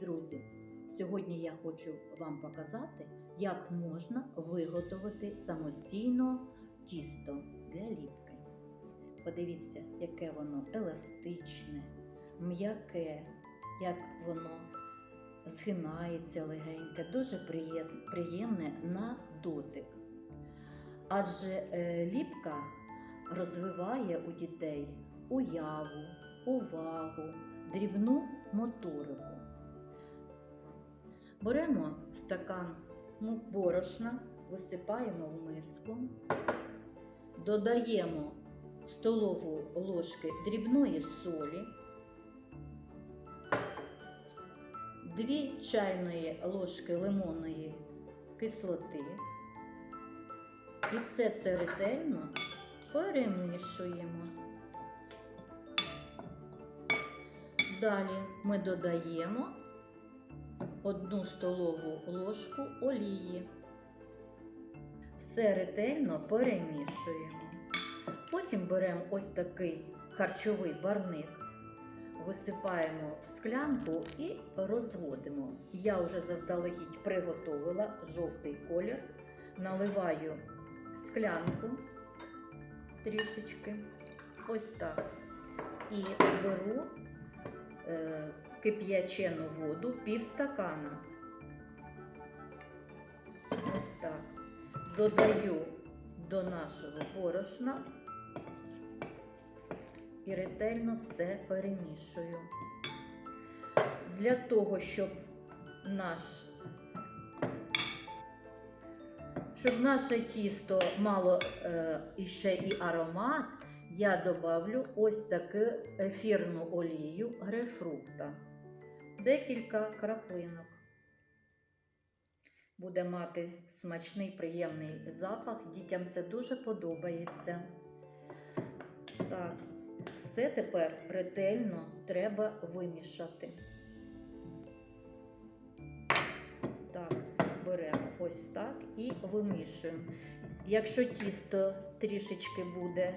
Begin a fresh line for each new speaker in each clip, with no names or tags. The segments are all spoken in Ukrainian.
Друзі, сьогодні я хочу вам показати, як можна виготовити самостійно тісто для ліпки. Подивіться, яке воно еластичне, м'яке, як воно згинається легеньке, дуже приємне на дотик. Адже е, ліпка розвиває у дітей уяву, увагу, дрібну моторику. Беремо стакан борошна, висипаємо в миску, додаємо столову ложки дрібної солі, 2 чайної ложки лимонної кислоти. І все це ретельно перемішуємо. Далі ми додаємо одну столову ложку олії. Все ретельно перемішуємо. Потім беремо ось такий харчовий барник, висипаємо в склянку і розводимо. Я вже заздалегідь приготувала жовтий колір, наливаю в склянку трішечки, ось так. І беру кип'ячену воду пів стакана. Ось так. Додаю до нашого борошна і ретельно все перемішую. Для того, щоб наш щоб наше тісто мало е, іще і аромат, я добавлю ось таку ефірну олію грейпфрукта. Декілька краплинок. Буде мати смачний приємний запах. Дітям це дуже подобається. Так, все тепер ретельно треба вимішати. Так, беремо ось так і вимішуємо. Якщо тісто трішечки буде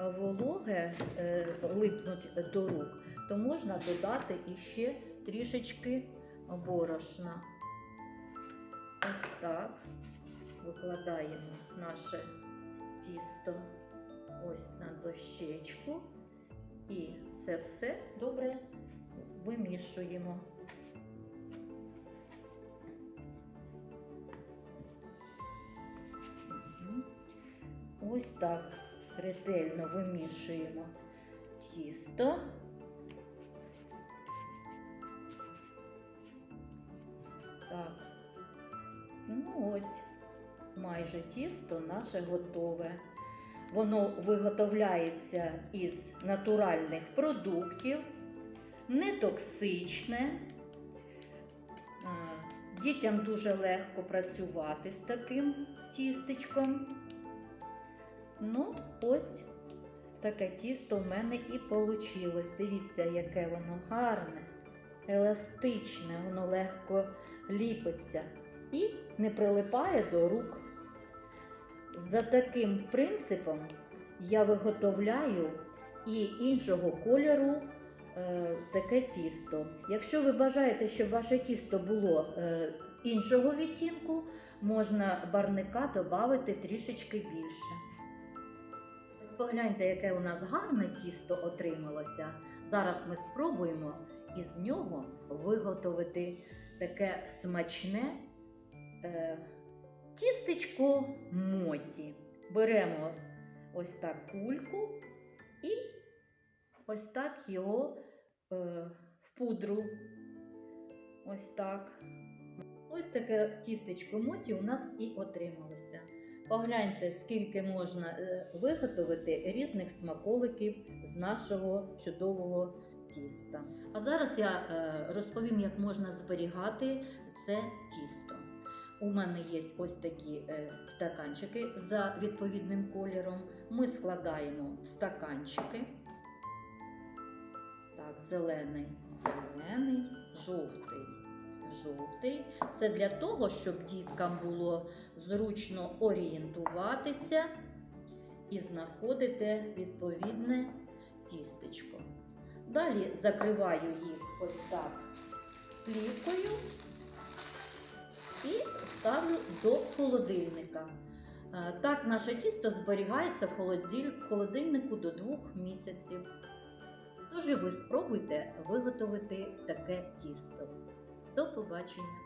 вологе, е, липнуть до рук, то можна додати іще трішечки борошна. Ось так викладаємо наше тісто ось на дощечку і це все добре вимішуємо. Ось так ретельно вимішуємо тісто. Так. Ну ось, майже тісто наше готове. Воно виготовляється із натуральних продуктів, не токсичне. Дітям дуже легко працювати з таким тістечком. Ну, ось таке тісто в мене і вийшло. Дивіться, яке воно гарне, еластичне, воно легко ліпиться і не прилипає до рук. За таким принципом я виготовляю і іншого кольору е, таке тісто. Якщо ви бажаєте, щоб ваше тісто було е, іншого відтінку, можна барника додати трішечки більше. Погляньте, яке у нас гарне тісто отрималося. Зараз ми спробуємо із нього виготовити таке смачне е, тістечко моті. Беремо ось так кульку і ось так його е, в пудру. Ось так. Ось таке тістечко моті у нас і отрималося. Погляньте, скільки можна е, виготовити різних смаколиків з нашого чудового тіста. А зараз я е, розповім, як можна зберігати це тісто. У мене є ось такі е, стаканчики за відповідним кольором. Ми складаємо в стаканчики. Так, зелений, зелений, жовтий, жовтий. Це для того, щоб діткам було зручно орієнтуватися і знаходити відповідне тістечко. Далі закриваю їх ось так плівкою і ставлю до холодильника. Е, Так, наше тісто зберігається в холодильнику до двох місяців. Тож ви спробуйте виготовити таке тісто. До побачення!